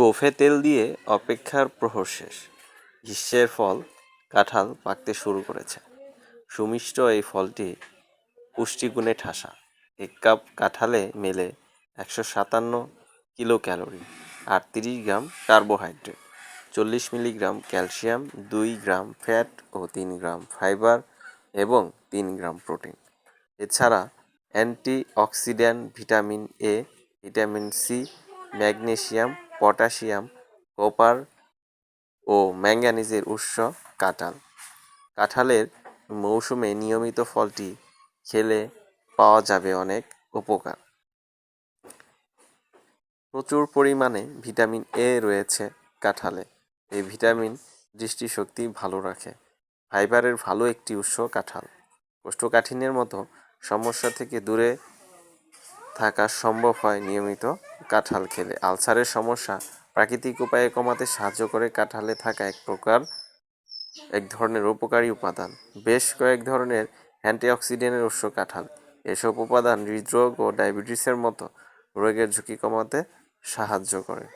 গোফে তেল দিয়ে অপেক্ষার প্রহর শেষ। গ্রীষ্মের ফল কাঁঠাল পাকতে শুরু করেছে। সুমিষ্ট এই ফলটি পুষ্টিগুণে ঠাসা। এক কাপ কাঁঠালে মেলে একশো সাতান্ন কিলো ক্যালোরি আর তিরিশ গ্রাম কার্বোহাইড্রেট, চল্লিশ মিলিগ্রাম ক্যালসিয়াম, দুই গ্রাম ফ্যাট ও তিন গ্রাম ফাইবার এবং তিন গ্রাম প্রোটিন। এছাড়া antioxidant vitamin A, vitamin C, magnesium potassium, copper ও ম্যাঙ্গানিজের উৎস কাঁঠাল। কাঁঠালের মৌসুমে নিয়মিত ফলটি খেলে পাওয়া যাবে অনেক উপকার। প্রচুর পরিমাণে ভিটামিন এ রয়েছে কাঁঠালে। এই ভিটামিন দৃষ্টিশক্তি ভালো রাখে। ফাইবারের ভালো একটি উৎস কাঁঠাল। কোষ্ঠকাঠিন্যের মতো সমস্যা থেকে দূরে থাকা সম্ভব হয় নিয়মিত কাঁঠাল খেলে। আলসারের সমস্যা, প্রাকৃতিক উপায়ে কমাতে সাহায্য করে কাঁঠালে থাকা এক প্রকার, এক ধরনের উপকারী উপাদান। বেশ কয়েক ধরনের অ্যান্টিঅক্সিডেন্টের উৎস কাঁঠাল। এসব উপাদান হৃদরোগ ও ডায়াবেটিসের মতো রোগের ঝুঁকি কমাতে সাহায্য করে।